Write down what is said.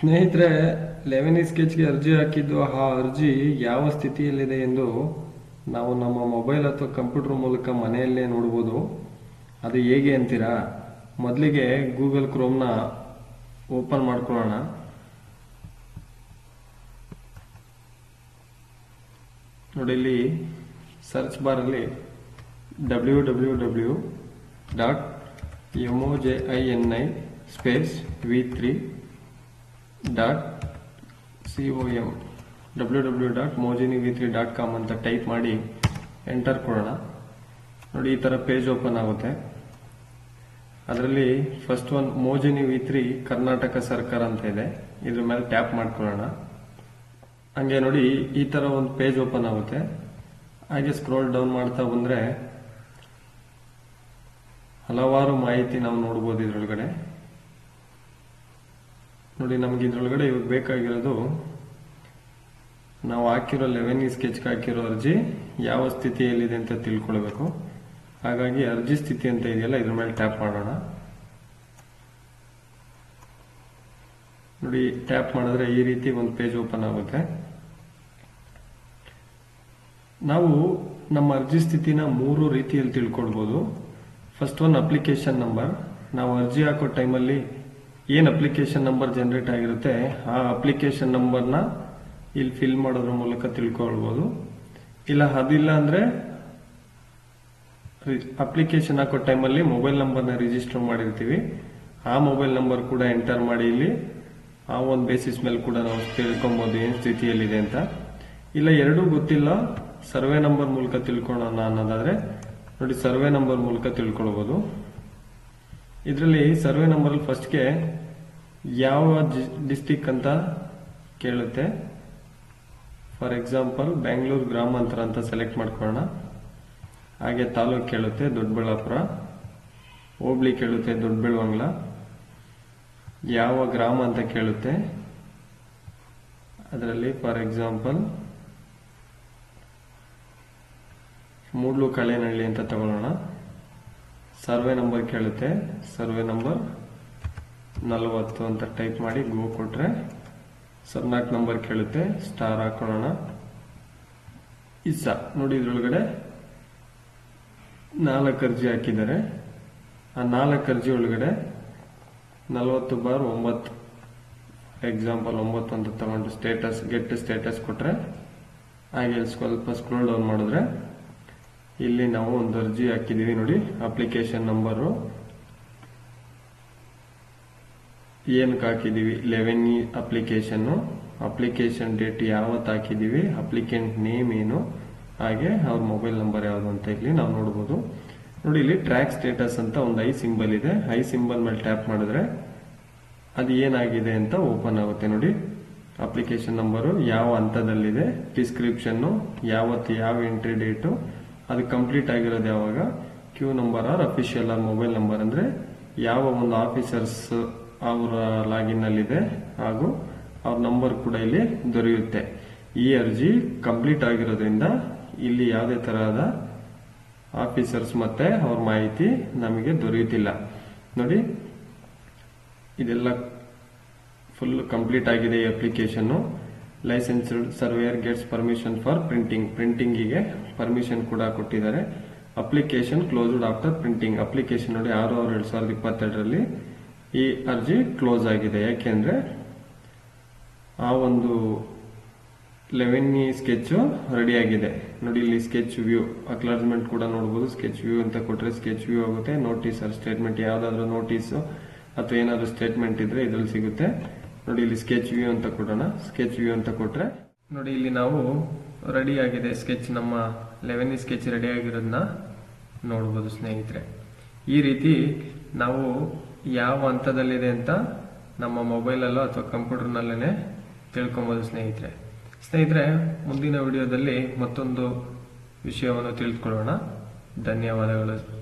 ಸ್ನೇಹಿತರೆ, ಲೆವೆನ್ ಸ್ಕೆಚ್ಗೆ ಅರ್ಜಿ ಹಾಕಿದ್ದು, ಆ ಅರ್ಜಿ ಯಾವ ಸ್ಥಿತಿಯಲ್ಲಿದೆ ಎಂದು ನಾವು ನಮ್ಮ ಮೊಬೈಲ್ ಅಥವಾ ಕಂಪ್ಯೂಟರ್ ಮೂಲಕ ಮನೆಯಲ್ಲೇ ನೋಡ್ಬೋದು. ಅದು ಹೇಗೆ ಅಂತೀರಾ? ಮೊದಲಿಗೆ ಗೂಗಲ್ ಕ್ರೋಮ್ನ ಓಪನ್ ಮಾಡ್ಕೊಳ್ಳೋಣ. ನೋಡಿ, ಇಲ್ಲಿ search ಬಾರಲ್ಲಿ W W W dot M O J I N I space V three dot C O M W W dot Mojini V three dot com ಅಂತ ಟೈಪ್ ಮಾಡಿ ಎಂಟರ್ ಕೊಡೋಣ. ನೋಡಿ, ಈ ಥರ ಪೇಜ್ ಓಪನ್ ಆಗುತ್ತೆ. ಅದರಲ್ಲಿ first one Mojini V three Karnataka ಸರ್ಕಾರ ಅಂತ ಇದೆ. ಇದ್ರ ಮೇಲೆ ಟ್ಯಾಪ್ ಮಾಡ್ಕೊಳ್ಳೋಣ. ಹಂಗೆ ನೋಡಿ, ಈ ಥರ ಒಂದು ಪೇಜ್ ಓಪನ್ ಆಗುತ್ತೆ. ಹಾಗೆ ಸ್ಕ್ರೋಲ್ ಡೌನ್ ಮಾಡ್ತಾ ಬಂದರೆ ಹಲವಾರು ಮಾಹಿತಿ ನಾವು ನೋಡ್ಬೋದು ಇದ್ರೊಳಗಡೆ. ನೋಡಿ, ನಮ್ಗೆ ಇದ್ರೊಳಗಡೆ ಇವಾಗ ಬೇಕಾಗಿರೋದು, ನಾವು ಹಾಕಿರೋ ಲೆವೆನ್ ಸ್ಕೆಚ್ಗೆ ಹಾಕಿರೋ ಅರ್ಜಿ ಯಾವ ಸ್ಥಿತಿಯಲ್ಲಿದೆ ಅಂತ ತಿಳ್ಕೊಳ್ಬೇಕು. ಹಾಗಾಗಿ ಅರ್ಜಿ ಸ್ಥಿತಿ ಅಂತ ಇದೆಯಲ್ಲ, ಇದ್ರ ಮೇಲೆ ಟ್ಯಾಪ್ ಮಾಡೋಣ. ನೋಡಿ, ಟ್ಯಾಪ್ ಮಾಡಿದ್ರೆ ಈ ರೀತಿ ಒಂದು ಪೇಜ್ ಓಪನ್ ಆಗುತ್ತೆ. ನಾವು ನಮ್ಮ ಅರ್ಜಿ ಸ್ಥಿತಿನ ಮೂರು ರೀತಿಯಲ್ಲಿ ತಿಳ್ಕೊಳ್ಬೋದು. First one, application number. ನಾವು ಅರ್ಜಿ ಹಾಕೋ ಟೈಮಲ್ಲಿ ಏನು ಅಪ್ಲಿಕೇಶನ್ ನಂಬರ್ ಜನರೇಟ್ ಆಗಿರುತ್ತೆ, ಆ ಅಪ್ಲಿಕೇಶನ್ ನಂಬರ್ನ ಇಲ್ಲಿ ಫಿಲ್ ಮಾಡೋದ್ರ ಮೂಲಕ ತಿಳ್ಕೊಳ್ಬೋದು. ಇಲ್ಲ, ಅದಿಲ್ಲ ಅಂದ್ರೆ ಅಪ್ಲಿಕೇಶನ್ ಹಾಕೋ ಟೈಮಲ್ಲಿ ಮೊಬೈಲ್ ನಂಬರ್ನ ರಿಜಿಸ್ಟರ್ ಮಾಡಿರ್ತೀವಿ. ಆ ಮೊಬೈಲ್ ನಂಬರ್ ಕೂಡ ಎಂಟರ್ ಮಾಡಿ ಇಲ್ಲಿ ಆ ಒಂದು ಬೇಸಿಸ್ ಮೇಲೆ ಕೂಡ ನಾವು ತಿಳ್ಕೊಬೋದು ಏನು ಸ್ಥಿತಿಯಲ್ಲಿದೆ ಅಂತ. ಇಲ್ಲ, ಎರಡೂ ಗೊತ್ತಿಲ್ಲ. ಸರ್ವೆ ನಂಬರ್ ಮೂಲಕ ತಿಳ್ಕೊಳ್ಳೋಣ ಅನ್ನೋದಾದ್ರೆ, ನೋಡಿ, ಸರ್ವೆ ನಂಬರ್ ಮೂಲಕ ತಿಳ್ಕೊಳ್ಬೋದು. ಇದರಲ್ಲಿ ಸರ್ವೆ ನಂಬರ್ ಫಸ್ಟ್ಗೆ ಯಾವ ಡಿಸ್ಟಿಕ್ ಅಂತ ಕೇಳುತ್ತೆ. ಫಾರ್ ಎಕ್ಸಾಂಪಲ್ ಬೆಂಗಳೂರು ಗ್ರಾಮಾಂತರ ಅಂತ ಸೆಲೆಕ್ಟ್ ಮಾಡ್ಕೊಳ್ಳೋಣ. ಹಾಗೆ ತಾಲೂಕು ಕೇಳುತ್ತೆ, ದೊಡ್ಡಬಳ್ಳಾಪುರ. ಹೋಬ್ಳಿ ಕೇಳುತ್ತೆ ದೊಡ್ಡಬೆಳವಂಗ್ಲ ಯಾವ ಗ್ರಾಮ ಅಂತ ಕೇಳುತ್ತೆ. ಅದರಲ್ಲಿ ಫಾರ್ ಎಕ್ಸಾಂಪಲ್ ಮೂಡ್ಲು ಕಳೆನಹಳ್ಳಿ ಅಂತ ತಗೊಳ್ಳೋಣ. ಸರ್ವೆ ನಂಬರ್ ಕೇಳುತ್ತೆ. ಸರ್ವೆ ನಂಬರ್ ನಲವತ್ತು ಅಂತ ಟೈಪ್ ಮಾಡಿ ಗೋ ಕೊಟ್ರೆ ಸರ್ನಾಕ್ ನಂಬರ್ ಕೇಳುತ್ತೆ. ಸ್ಟಾರ್ ಹಾಕೊಳ್ಳೋಣ ಇಸ ನೋಡಿ ಇದ್ರೊಳಗಡೆ ನಾಲ್ಕು ಅರ್ಜಿ ಹಾಕಿದ್ದಾರೆ. ಆ ನಾಲ್ಕು ಅರ್ಜಿ ಒಳಗಡೆ ನಲವತ್ತು ಬಾರ್ ಒಂಬತ್ತು ಎಕ್ಸಾಂಪಲ್ ಒಂಬತ್ತು ಅಂತ ತಗೊಂಡು ಸ್ಟೇಟಸ್ ಗೆಟ್ ಸ್ಟೇಟಸ್ ಕೊಟ್ರೆ ಹಾಗೆ ಸ್ವಲ್ಪ ಸ್ಕ್ರೋಲ್ ಡೌನ್ ಮಾಡಿದ್ರೆ ಇಲ್ಲಿ ನಾವು ಒಂದು ಅರ್ಜಿ ಹಾಕಿದೀವಿ ನೋಡಿ ಅಪ್ಲಿಕೇಶನ್ ನಂಬರು ಏನಕ್ಕೆ ಹಾಕಿದೀವಿ ಲೆವೆನ್ ಅಪ್ಲಿಕೇಶನ್ ಅಪ್ಲಿಕೇಶನ್ ಡೇಟ್ ಯಾವತ್ತು ಹಾಕಿದೀವಿ ಅಪ್ಲಿಕೆಂಟ್ ನೇಮ್ ಏನು? ಹಾಗೆ ಅವ್ರ ಮೊಬೈಲ್ ನಂಬರ್ ಯಾವುದು ಅಂತ ಇಲ್ಲಿ ನಾವು ನೋಡ್ಬೋದು. ನೋಡಿ, ಇಲ್ಲಿ ಟ್ರ್ಯಾಕ್ ಸ್ಟೇಟಸ್ ಅಂತ ಒಂದು ಐ ಸಿಂಬಲ್ ಇದೆ. ಐ ಸಿಂಬಲ್ ಮೇಲೆ ಟ್ಯಾಪ್ ಮಾಡಿದ್ರೆ ಅದು ಏನಾಗಿದೆ ಅಂತ ಓಪನ್ ಆಗುತ್ತೆ ನೋಡಿ. ಅಪ್ಲಿಕೇಶನ್ ನಂಬರು ಯಾವ ಹಂತದಲ್ಲಿದೆ? ಡಿಸ್ಕ್ರಿಪ್ಷನ್ನು ಯಾವತ್ತು, ಯಾವ ಎಂಟ್ರಿ ಡೇಟು ಅದು ಕಂಪ್ಲೀಟ್ ಆಗಿರೋದು ಯಾವಾಗ? Queue number or official or mobile number ಅಂದ್ರೆ ಯಾವ ಒಂದು ಆಫೀಸರ್ಸ್ ಅವರ ಲಾಗಿನ್ ಅಲ್ಲಿದೆ ಹಾಗೂ ಅವ್ರ ನಂಬರ್ ಕೂಡ ಇಲ್ಲಿ ದೊರೆಯುತ್ತೆ. ಈ ಅರ್ಜಿ ಕಂಪ್ಲೀಟ್ ಆಗಿರೋದ್ರಿಂದ ಇಲ್ಲಿ ಯಾವುದೇ ತರಹದ ಆಫೀಸರ್ಸ್ ಮತ್ತೆ ಅವ್ರ ಮಾಹಿತಿ ನಮಗೆ ದೊರೆಯುತ್ತಿಲ್ಲ. ನೋಡಿ, ಇದೆಲ್ಲ ಫುಲ್ ಕಂಪ್ಲೀಟ್ ಆಗಿದೆ ಈ application licensed surveyor gets permission for printing ಪ್ರಿಂಟಿಂಗಿಗೆ permission ಕೂಡ ಕೊಟ್ಟಿದ್ದಾರೆ. Application closed after printing application ನೋಡಿ ಆರು ಆರು ಎರಡು ಸಾವಿರದ ಇಪ್ಪತ್ತೆರಡರಲ್ಲಿ ಈ ಅರ್ಜಿ ಕ್ಲೋಸ್ ಆಗಿದೆ. ಯಾಕೆಂದ್ರೆ ಆ ಒಂದು ಲೆವೆನ್ ಸ್ಕೆಚ್ ರೆಡಿ ಆಗಿದೆ. ನೋಡಿ ಇಲ್ಲಿ ಸ್ಕೆಚ್ ವ್ಯೂ ಅಕ್ಲಾರ್ಜ್ಮೆಂಟ್ ಕೂಡ ನೋಡಬಹುದು ಸ್ಕೆಚ್ ವ್ಯೂ ಅಂತ ಕೊಟ್ಟರೆ ಸ್ಕೆಚ್ ವ್ಯೂ ಆಗುತ್ತೆ. ನೋಟಿಸ್ ಆರ್ ಸ್ಟೇಟ್ಮೆಂಟ್ ಯಾವ್ದಾದ್ರು ನೋಟಿಸ್ ಅಥವಾ ಏನಾದರೂ ಸ್ಟೇಟ್ಮೆಂಟ್ ಇದ್ರೆ ಇದರಲ್ಲಿ ಸಿಗುತ್ತೆ. ನೋಡಿ, ಇಲ್ಲಿ ಸ್ಕೆಚ್ ವ್ಯೂ ಅಂತ ಕೊಡೋಣ. ಸ್ಕೆಚ್ ವ್ಯೂ ಅಂತ ಕೊಟ್ರೆ, ನೋಡಿ, ಇಲ್ಲಿ ನಾವು ರೆಡಿ ಆಗಿದೆ ಸ್ಕೆಚ್ ನಮ್ಮ ಲೆವೆನ್ ಸ್ಕೆಚ್ ರೆಡಿ ಆಗಿರೋದನ್ನ ನೋಡ್ಬೋದು ಸ್ನೇಹಿತರೆ. ಈ ರೀತಿ ನಾವು ಯಾವ ಹಂತದಲ್ಲಿದೆ ಅಂತ ನಮ್ಮ ಮೊಬೈಲಲ್ಲೋ ಅಥವಾ ಕಂಪ್ಯೂಟರ್ನಲ್ಲೇ ತಿಳ್ಕೊಬೋದು ಸ್ನೇಹಿತರೆ. ಸ್ನೇಹಿತರೆ, ಮುಂದಿನ ವಿಡಿಯೋದಲ್ಲಿ ಮತ್ತೊಂದು ವಿಷಯವನ್ನು ತಿಳಿದುಕೊಳ್ಳೋಣ. ಧನ್ಯವಾದಗಳು.